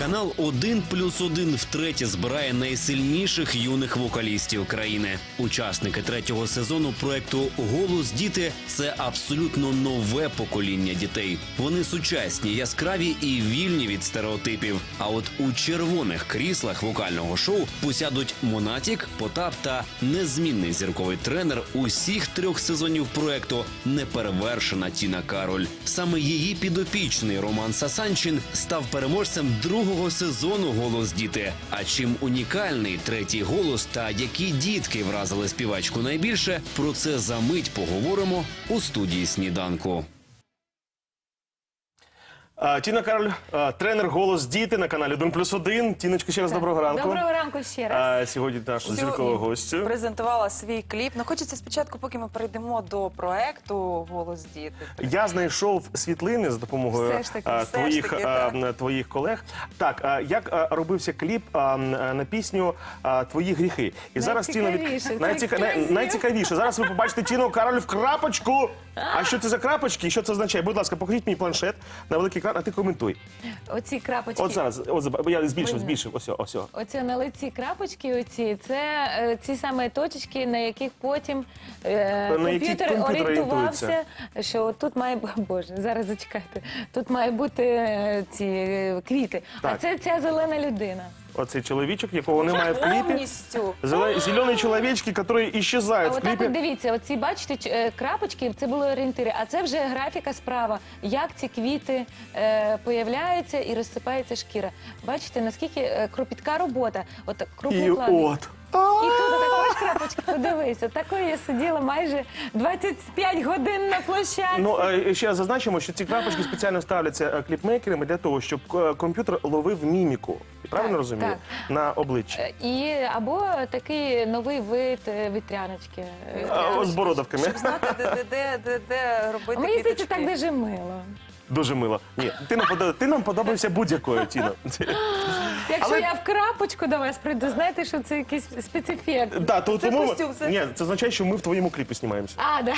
Канал 1 плюс 1 втретє збирає найсильніших юних вокалістів країни. Учасники третього сезону проекту Голос діти це абсолютно нове покоління дітей. Вони сучасні, яскраві і вільні від стереотипів. А от у червоних кріслах вокального шоу посядуть Монатік, Потап та незмінний зірковий тренер усіх трьох сезонів проекту неперевершена Тіна Кароль. Саме її підопічний Роман Сасанчин став переможцем другого сезону Голос діти. А чим унікальний третій голос та які дітки вразили співачку найбільше, про це за мить поговоримо у студії сніданку. Тіна Кароль, тренер голос діти на каналі 1 плюс 1. Тіночка, ще раз доброго ранку. Доброго ранку ще раз. Сьогодні наш зірковий гостю. презентувала свій кліп. Ну хочеться спочатку, поки ми перейдемо до проекту Голос діти. Я знайшов світлини за допомогою Все ж таки, а, все ж твоїх, таки, так. твоїх колег. Так, як робився кліп на пісню Твої гріхи? І зараз Тіна Найцікавіше, це Найціка- най- ексклюзив. найцікавіше. Зараз ви побачите Тіну Кароль в крапочку. А що це за крапочки? І що це означає? Будь ласка, покажіть мій планшет на великий екран, а ти коментуй. Оці крапочки. От зараз, от заб- я збільшив, Видно. збільшив. Ось, ось. Оці на лиці крапочки, оці це е, ці саме точечки, на яких потім е, На які комп'ютер комп'ютер орієнтувався, що тут має бу- боже, зараз зачекайте. Тут має бути е, ці е, квіти. А Так. це ця зелена людина. Оцей чоловічок, якого немає в кліпі. Повністю. Зеленые чоловічки, которые А исчезают в отак дивіться, оці бачите ч- е, крапочки, це були орієнтири. А це вже графіка справа, як ці квіти е, появляються і розсипається шкіра. Бачите, наскільки е, кропітка робота. От І от. І тут така ось крапочка, подивися. Такою я сиділа майже 25 годин на площадці. Ну, е, ще зазначимо, що ці крапочки спеціально ставляться е, кліпмейкерами для того, щоб е, комп'ютер ловив міміку. Правильно розумію? так. На обличчі. Е, І або такий новий вид е, вітряночки. Е, з бородавками. Знати, де, де, де, робити Мені здається, квіточки. так дуже мило. Дуже мило. Ні, ти нам подобаєшся, ти нам подобаєшся будь-якою Тіно. Якщо Але- я в крапочку до вас прийду, знаєте, що це якийсь спецефект. Да, то, Це тому... костюм, це- Ні, це означає, що ми в твоєму кліпі знімаємося. А, да.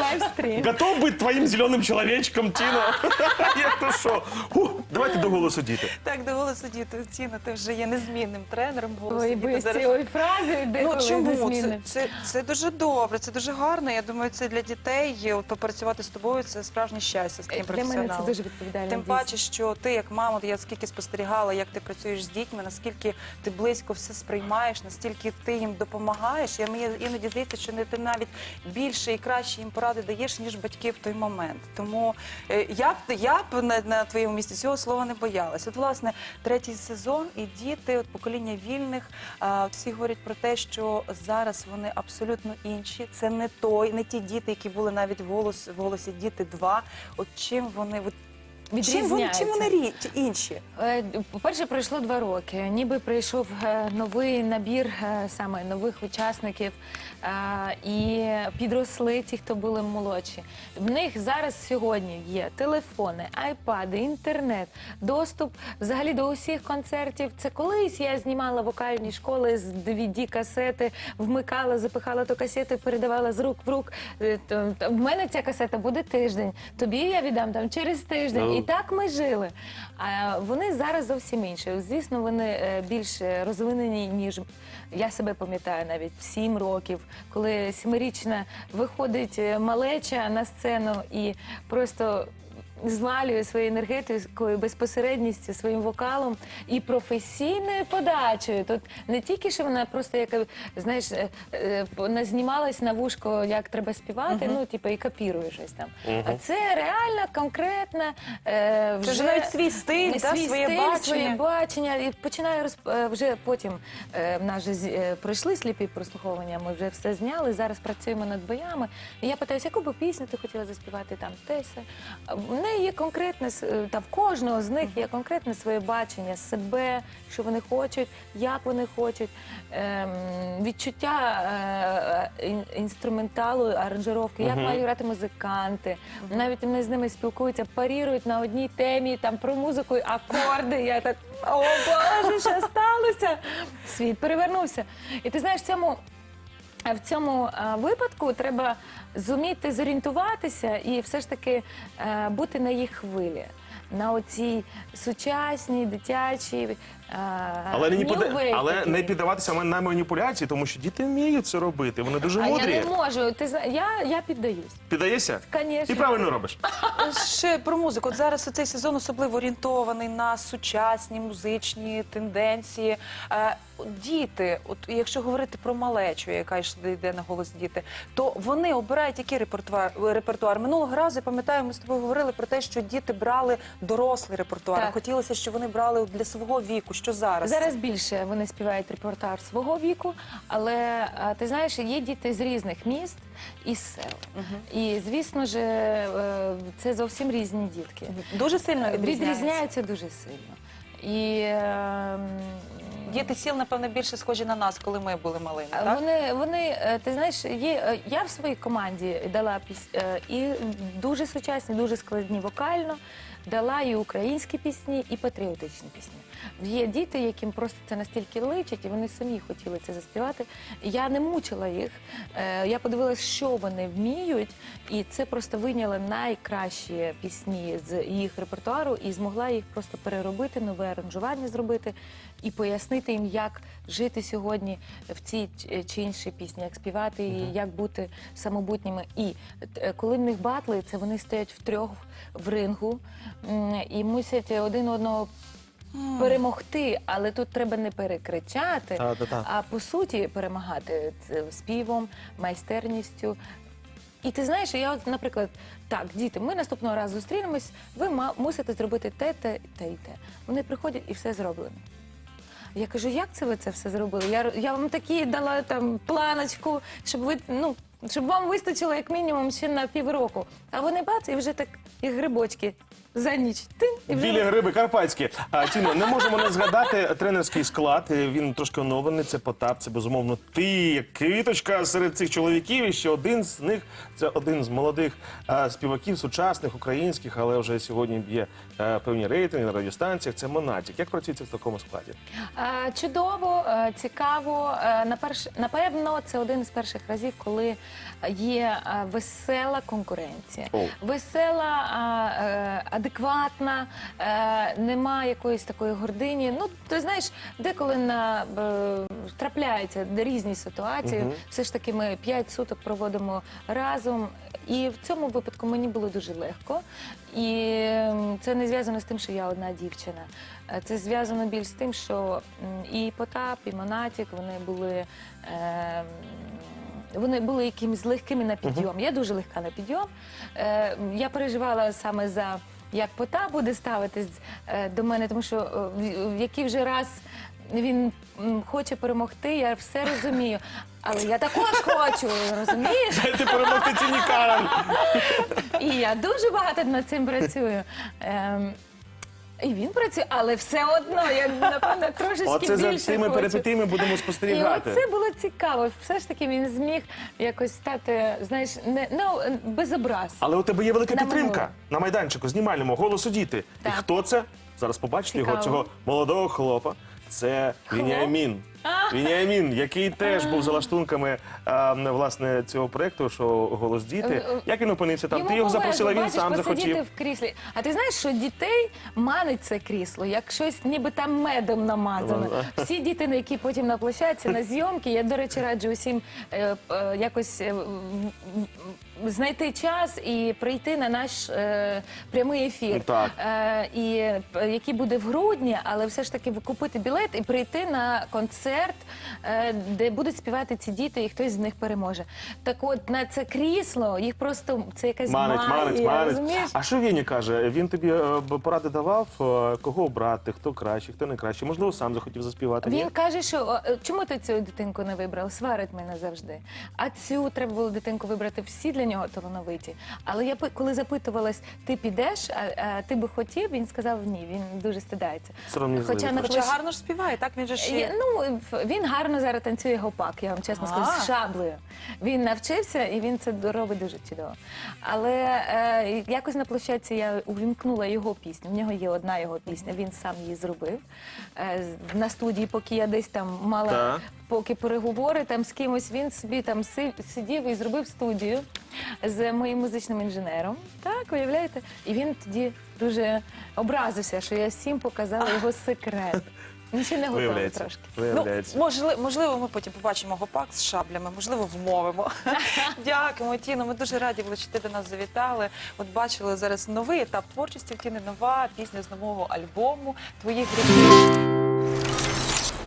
Лайвстрім. Готов бути твоїм зеленим чоловічком, Тіно? Як то що? Ху, Давайте до голосу діти. Так, до голосу діти. Тіна, ти вже є незмінним тренером голосу Ой, діти. без Зараз цієї фрази, де Ну чому? Це, незмінне. це, це дуже добре, це дуже гарно. Я думаю, це для дітей. От попрацювати з тобою це справжнє щастя з таким Для мене це дуже відповідально. Тим паче, що ти як мама, я скільки спостерігала, як ти працюєш з дітьми, наскільки ти близько все сприймаєш, наскільки ти їм допомагаєш. Я мені іноді здається, що не ти навіть більше і краще їм поради даєш, ніж батьки в той момент. Тому е, я б я б на, на твоєму місці цього слова не боялась. От власне третій сезон і діти, от покоління вільних, а, всі говорять про те, що зараз вони абсолютно інші. Це не той, не ті діти, які були навіть в голос в голосі діти 2. От чим вони от Чим вони, чим вони рі, інші? Е, По-перше, пройшло два роки. Ніби прийшов е, новий набір е, саме нових учасників і підросли ті, хто були молодші. В них зараз сьогодні є телефони, айпади, інтернет, доступ взагалі до усіх концертів. Це колись я знімала вокальні школи з DVD-касети, вмикала, запихала ту касету, передавала з рук в рук. В мене ця касета буде тиждень. Тобі я віддам там через тиждень. І так ми жили. А вони зараз зовсім інші. Звісно, вони е, більш розвинені, ніж я себе пам'ятаю навіть в сім років, коли сімирічна виходить е, малеча на сцену і просто. Звалює своєю енергетикою, безпосередністю, своїм вокалом і професійною подачею. Тут не тільки що вона просто як знаєш, е, е, назнімалась на вушко, як треба співати, ну типу і копірує щось там. А це реальна, конкретна, е, вже Це навіть свій стиль, та, свій своє стиль, бачення. своє бачення. І починаю розп... е, вже потім е, в нас же з- е, пройшли сліпі прослуховування. Ми вже все зняли. Зараз працюємо над боями. І я питаюся, яку би пісню ти хотіла заспівати там Теся. Неї є конкретне е, та в кожного з них є конкретне своє бачення себе, що вони хочуть, як вони хочуть, ем, відчуття е, е, ін- інструменталу, аранжировки, як мають грати музиканти. Навіть вони з ними спілкуються, парірують на одній темі там про музику, і акорди. Я так о Боже, що сталося? Світ перевернувся. І ти знаєш, в цьому. В цьому а, випадку треба зуміти зорієнтуватися і все ж таки е, бути на їх хвилі. На оцій сучасній, дитячій, е, Але не, new пода- але такій. не піддаватися на маніпуляції, тому що діти вміють це робити. Вони дуже А я мудрі. не можу. Ти зна- я, я піддаюсь. Піддаєшся? Конечно. І правильно робиш. Ще про музику. От зараз цей сезон особливо орієнтований на сучасні музичні тенденції. Е, діти, от якщо говорити про малечу, яка йшла йде на голос діти, то вони обирають який репертуар репертуар. Минулого разу я пам'ятаю, ми з тобою говорили про те, що діти брали дорослий репертуар. Так. Хотілося, щоб вони брали для свого віку. Що зараз? Зараз більше вони співають репортаж свого віку, але ти знаєш, є діти з різних міст і сел. І звісно ж, е, це зовсім різні дітки. дуже сильно відрізняється. Відрізняються дуже сильно. І е, Діти сіл, напевно, більше схожі на нас, коли ми були малими. Так? Вони, вони, е, ти знаєш, є, е, я в своїй команді дала піс, е, і дуже сучасні, дуже складні вокально, дала і українські пісні, і патріотичні пісні. Є діти, яким просто це настільки личить, і вони самі хотіли це заспівати. Я не мучила їх. Е, Я подивилася, що вони вміють, і це просто вийняла найкращі пісні з їх репертуару і змогла їх просто переробити, нове аранжування зробити і пояснити їм, як жити сьогодні в цій чи іншій пісні, як співати, і як бути самобутніми. І е, коли в них батли, це вони стоять втрьох в рингу м, і мусять один одного. Перемогти, але тут треба не перекричати, Та-та-та. а по суті перемагати це співом, майстерністю. І ти знаєш, я от, наприклад, так, діти, ми наступного разу зустрінемось, ви ма- мусите зробити те, те, те і те. Вони приходять і все зроблено. Я кажу, як це ви це все зробили? Я вам такі дала там планочку, щоб ви ну. Щоб вам вистачило як мінімум ще на півроку. А вони бац, і вже так, як грибочки за ніч. Тин, і вже Білі гриби карпатські. А, Тіно, не можемо не згадати тренерський склад. Він трошки оновлений. Це Потап, це безумовно ти, як квіточка серед цих чоловіків. І ще один з них це один з молодих а, співаків, сучасних, українських, але вже сьогодні є е, певні рейтинги на радіостанціях. Це Монатік. Як працюється в такому складі? Е, Чудово, е, цікаво. Е, На перш... Напевно, це один із перших разів, коли є е, весела конкуренція. О. Весела, е, адекватна, е, нема якоїсь такої гордині. Ну, ти знаєш, деколи на, трапляються різні ситуації. Все ж таки, ми п'ять суток проводимо разом. І в цьому випадку мені було дуже легко. І це не зв'язано з тим, що я одна дівчина. Це зв'язано більш з тим, що і Потап, і Монатік вони були. Вони були якимись легкими на підйом. Я дуже легка на підйом. Е, я переживала саме за як Потап буде ставитись е, до мене, тому що е, в- в який вже раз він м, хоче перемогти, я все розумію. Але я також хочу, розумієш? Дайте перемогти ціні Карен. І я дуже багато над цим працюю. Ем, і він працює, але все одно, я напевно трошечки Оце за більше тими хочу. перипетіями будемо І спостерігати. оце було цікаво. Все ж таки він зміг якось стати, знаєш, не ну, без образ. Але у тебе є велика На підтримка минуле. на майданчику, знімальному, голосу діти. І Так. хто це? Зараз побачите його Цікаво. цього молодого хлопа. Це Вініамін. Вініамін, який теж був за лаштунками а, власне цього проекту, що голос діти. Е, е, Як він опинився там? Йому Ти його запросила, він бачиш, сам посидіти захотів. в кріслі. А ти знаєш, що дітей манить це крісло, як щось ніби там медом намазано. Всі діти, на які потім на площадці, на зйомки, я, до речі, раджу усім е, е, якось е, в- в- знайти час і прийти на наш е, прямий ефір. Так. Е, і е, який буде в грудні, але все ж таки купити білет і прийти на концерт, е, де будуть співати ці діти, і хтось з них переможе. Так от на це крісло їх просто це якась Манить, магія, манить, манить. розумієш? А що Віні каже? Він тобі е, б- поради давав, е, кого обрати, хто краще, хто не краще. Можливо, сам захотів заспівати. ні? Він каже, що о, е, чому ти цю дитинку не вибрав? Сварить мене завжди. А цю треба було дитинку вибрати. Всі для нього талановиті. Але я коли запитувалась, ти підеш, а, а ти би хотів, він сказав ні. Він дуже стидається. Сором'язливий Хоча на. Хоча гарно ж співає, так він же ж Є- Ну він гарно зараз танцює гопак, я вам чесно скажу, з шаблею. Він навчився і він це робить дуже чудово. Але е, якось на площадці я увімкнула його пісню. В нього є одна його пісня. Він сам її зробив е, на студії, поки я десь там мала Так. Поки переговори там з кимось, він собі там си- сидів і зробив студію з моїм музичним інженером. Так, уявляєте? І він тоді дуже образився, що я всім показала його секрет. Він ще не готовий Виявляється. трошки. Виявляється. Ну, можливо, можливо, ми потім побачимо гопак з шаблями, можливо, вмовимо. Дякуємо, Тіно. Ми дуже раді були, що ти до нас завітали. От бачили зараз новий етап творчості в Тіни, нова пісня з нового альбому твоїх гріхів.